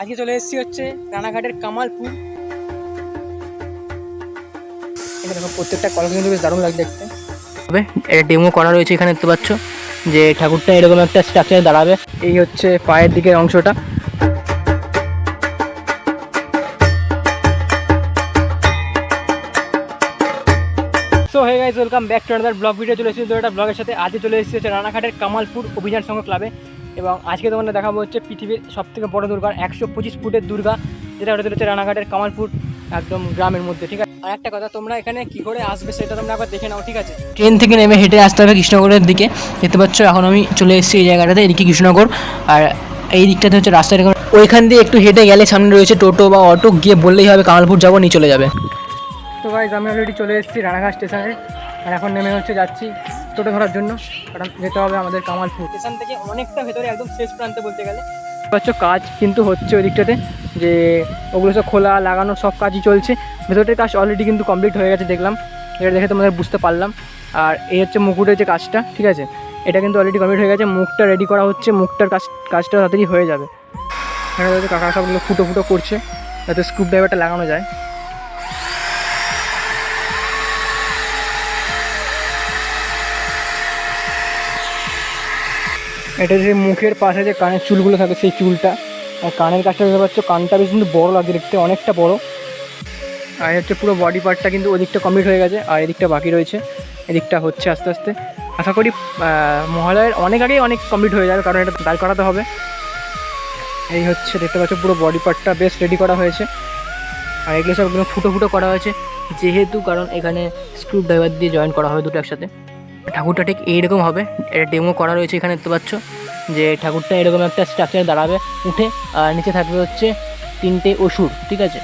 আজকে চলে এসেছি হচ্ছে রানাঘাটের কামালপুর। এখানে প্রত্যেকটা কলেজ কিন্তু বেশ দারুণ লাগছে দেখতে। তবে এটা ডেমো করা রয়েছে এখানে দেখতে পাচ্ছ, যে ঠাকুরটা এরকম একটা স্ট্রাকচারে দাঁড়াবে। এই হচ্ছে পায়ের দিকের অংশটা। So hey guys welcome back to another blog video চলে এসেছি একটা ব্লগের সাথে। আজকে চলে এসেছি হচ্ছে রানাঘাটের কামালপুর অভিযান সংঘ ক্লাবে এবং আজকে তোমাদের দেখাবো হচ্ছে পৃথিবীর সবথেকে বড় দুর্গা, একশো পঁচিশ ফুটের দুর্গা, যেটা ওটা হচ্ছে রানাঘাটের কামালপুর একদম গ্রামের মধ্যে, ঠিক আছে? আর একটা কথা, তোমরা এখানে কি করে আসবে সেটা তোমরা একবার দেখে নাও, ঠিক আছে? ট্রেন থেকে নেমে হেঁটে আসতে হবে কৃষ্ণনগরের দিকে। দেখতে পাচ্ছ, এখন আমি চলে এসেছি এই জায়গাটাতে, এদিকে কৃষ্ণনগর। আর এই দিকটাতে হচ্ছে রাস্তা এরকম। ওইখান দিয়ে একটু হেঁটে গেলে সামনে রয়েছে টোটো বা অটো, গিয়ে বললেই হবে কামালপুর যাব, নিয়ে চলে যাবে। তো গাইজ আমি অলরেডি চলে এসেছি রানাঘাট স্টেশনে আর এখন নেমে হচ্ছে যাচ্ছি। টোটো ধরার জন্য কারণ যেতে হবে আমাদের কামালপুর। স্টেশন থেকে অনেকটা ভেতরে একদম শেষ প্রান্তে বলতে গেলে। হচ্ছে কাজ কিন্তু হচ্ছে ওই দিকটাতে যে ওগুলো সব খোলা লাগানো সব কাজই চলছে। ভেতরের কাজ অলরেডি কিন্তু কমপ্লিট হয়ে গেছে দেখলাম। এটা দেখে তোমাদের বুঝতে পারলাম। আর এই হচ্ছে মুকুটের যে কাজটা ঠিক আছে? এটা কিন্তু অলরেডি কমপ্লিট হয়ে গেছে মুখটা রেডি করা হচ্ছে মুখটার কাজ কাজটা তাড়াতাড়ি হয়ে যাবে। এখানে কাকা সবগুলো ফুটো ফুটো করছে যাতে স্ক্রুপ ড্রাইভারটা লাগানো যায়। এটা যে মুখের পাশে যে কানের চুলগুলো থাকে সেই চুলটা। আর কানের কাছটা দেখতে পাচ্ছ, কানটা বেশ কিন্তু বড় লাগে দেখতে, অনেকটা বড়। আর হচ্ছে পুরো বডি পার্টটা কিন্তু ওদিকটা কমপ্লিট হয়ে গেছে, আর এদিকটা বাকি রয়েছে। এদিকটা হচ্ছে আস্তে আস্তে। আশা করি মহালয়ের অনেক আগেই অনেক কমপ্লিট হয়ে যাবে, কারণ এটা দাঁড় করাতে হবে। এই হচ্ছে, দেখতে পাচ্ছ পুরো বডি পার্টটা বেশ রেডি করা হয়েছে। আর এগুলো সব ফুটো ফুটো করা হয়েছে, যেহেতু কারণ এখানে স্ক্রু ড্রাইভার দিয়ে জয়েন করা হবে দুটো একসাথে। ঠাকুরটা ঠিক এইরকম হবে। এটা ডেমো করা রয়েছে এখানে, দেখতে পাচ্ছ? যে ঠাকুরটা এরকম একটা স্ট্রাকচারে দাঁড়াবে, উঠে, আর নিচে থাকবে হচ্ছে তিনটে অসুর, ঠিক আছে?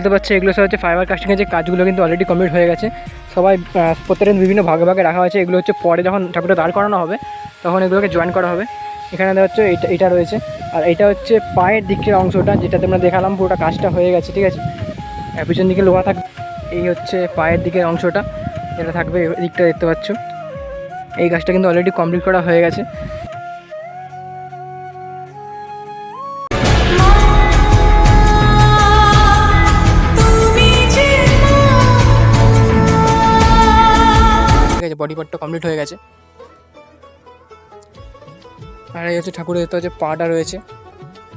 দেখতে পাচ্ছি, এগুলো সব হচ্ছে ফাইবার কাস্টিংয়ের যে কাজগুলো কিন্তু অলরেডি কমপ্লিট হয়ে গেছে। সবাই প্রত্যেকের বিভিন্ন ভাগে ভাগে রাখা হয়েছে। এগুলো হচ্ছে পরে যখন ঠাকুরটা দাঁড় করানো হবে, তখন এগুলোকে জয়েন করা হবে। এখানে দেখা হচ্ছে এটা এটা রয়েছে। আর এটা হচ্ছে পায়ের দিকের অংশটা যেটা তোমরা দেখালাম পুরোটা কাজটা হয়ে গেছে, ঠিক আছে? পিছন দিকে লোহা থাকবে এই হচ্ছে পায়ের দিকের অংশটা, যেটা থাকবে দিকটা দেখতে পাচ্ছ। এই কাজটা কিন্তু অলরেডি কমপ্লিট করা হয়ে গেছে। বডি পার্টটা কমপ্লিট হয়ে গেছে। আর এই হচ্ছে ঠাকুরের তো হচ্ছে পাটা রয়েছে,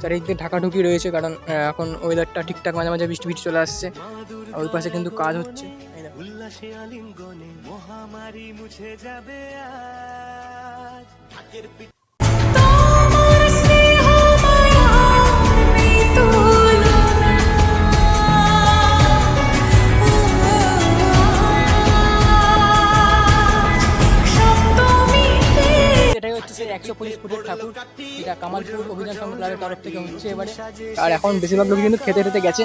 চারিদিক দিয়ে ঢাকাঢুকি রয়েছে কারণ এখন ওয়েদারটা ঠিকঠাক মাঝে মাঝে বৃষ্টি বৃষ্টি চলে আসছে, আর ওই পাশে কিন্তু কাজ হচ্ছে। মহামারী মুছে যাবে একশো পঁচিশ ফুটের ঠাকুর এটা কামালপুর অভিযান তরফ থেকে এবারে। আর এখন বেশিরভাগ লোক কিন্তু খেতে খেতে গেছে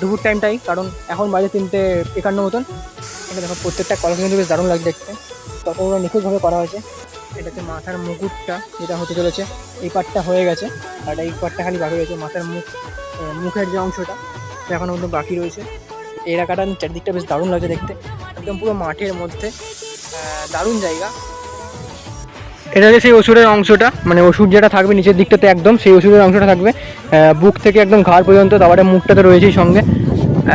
দুপুর টাইমটাই কারণ এখন বাজে তিনটে একান্ন মতন। এটা দেখো প্রত্যেকটা কলেজ কিন্তু বেশ দারুণ লাগে দেখতে। ততগুলো নিখুঁতভাবে করা হয়েছে। এটাতে মাথার মুকুটটা, যেটা হতে চলেছে। এই পার্টটা হয়ে গেছে, আর এই পার্টটা খালি বাকি রয়েছে মাথার মুখ মুখের যে অংশটা, সেটা এখনও কিন্তু বাকি রয়েছে। এলাকাটা চারদিকটা বেশ দারুণ লাগছে দেখতে। একদম পুরো মাঠের মধ্যে দারুণ জায়গা। এটা যে সেই ওষুধের অংশটা মানে ওষুধ যেটা থাকবে নিচের দিকটাতে একদম, সেই ওষুধের অংশটা থাকবে। বুক থেকে একদম ঘাড় পর্যন্ত, তারপরে মুখটা তো রয়েছেই সঙ্গে।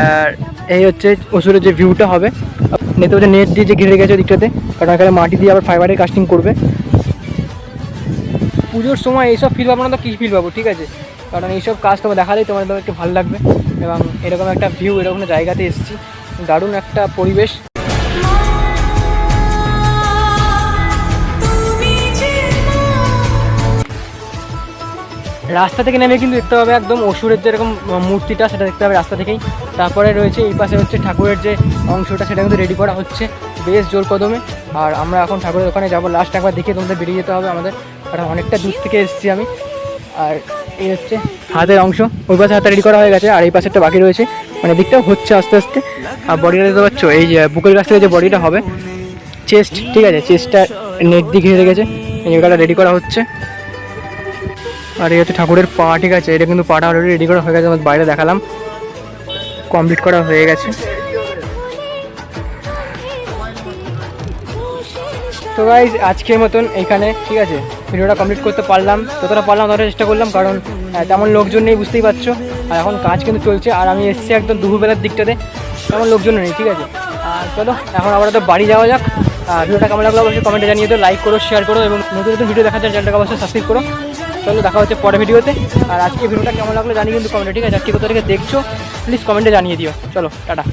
আর এই হচ্ছে ওষুধের যে ভিউটা হবে। নেতে হচ্ছে নেট দিয়ে যে ঘিরে গেছে দিকটাতে কারণ এখানে মাটি দিয়ে আবার ফাইবারের কাস্টিং করবে। পুজোর সময় এইসব ফিল পাবো না তো, কী ফিল পাবো, ঠিক আছে? কারণ এইসব কাজ তোমার দেখালেই তোমাদেরকে ভালো লাগবে। এবং এরকম একটা ভিউ এরকম জায়গাতে এসেছি। দারুণ একটা পরিবেশ। রাস্তা থেকে নেমে কিন্তু দেখতে পাবে একদম অসুরের যেরকম মূর্তিটা, সেটা দেখতে পাবে রাস্তা থেকেই। তারপরে রয়েছে এই পাশে হচ্ছে ঠাকুরের যে অংশটা, সেটা কিন্তু রেডি করা হচ্ছে বেশ জোর কদমে। আর আমরা এখন ঠাকুরের ওখানে যাব। লাস্ট একবার দেখে তোমাদের বেরিয়ে যেতে হবে আমাদের। কারণ অনেকটা দূর থেকে এসেছি আমি। আর এই হচ্ছে হাতের অংশ। ওই পাশে হাতে রেডি করা হয়ে গেছে। আর এই পাশে একটা বাকি রয়েছে। মানে দিকটা হচ্ছে আস্তে আস্তে। আর বডিটা দেখতে পাচ্ছ, এই যে বুকের কাছ থেকে যে বডিটা হবে চেস্ট ঠিক আছে? চেস্টটা নেট দিয়ে ঘিরে রেখেছে। এই জায়গাটা রেডি করা হচ্ছে। আর এই হচ্ছে ঠাকুরের পা, ঠিক আছে? এটা কিন্তু পাটা অলরেডি রেডি করা হয়ে গেছে আমার বাইরে দেখালাম। কমপ্লিট করা হয়ে গেছে। তো গাইজ আজকের মতন এইখানে ঠিক আছে? ভিডিওটা কমপ্লিট করতে পারলাম, যতটা পারলাম ততটা চেষ্টা করলাম, কারণ তেমন লোকজন নেই, বুঝতেই পারছ। আর এখন কাজ কিন্তু চলছে, আর আমি এসেছি একদম দুপুরবেলার দিকটাতে, তেমন লোকজন নেই, ঠিক আছে? আর চলো, এখন আবার তো বাড়ি যাওয়া যাক। আর ভিডিওটা কেমন লাগল অবশ্যই কমেন্টে জানিয়ে দিও লাইক করো শেয়ার করো, এবং নতুন নতুন ভিডিও দেখার জন্য চ্যানেলটাকে অবশ্যই সাবস্ক্রাইব করো। চলো দেখা হচ্ছে পরের ভিডিওতে। আর আজকে ভিডিওটা কেমন লাগল জানিয়ে কিন্তু কমেন্টে ঠিক আছে? আর কি কোথা থেকে দেখছ প্লিজ কমেন্টে জানিয়ে দিও। চলো, টাটা।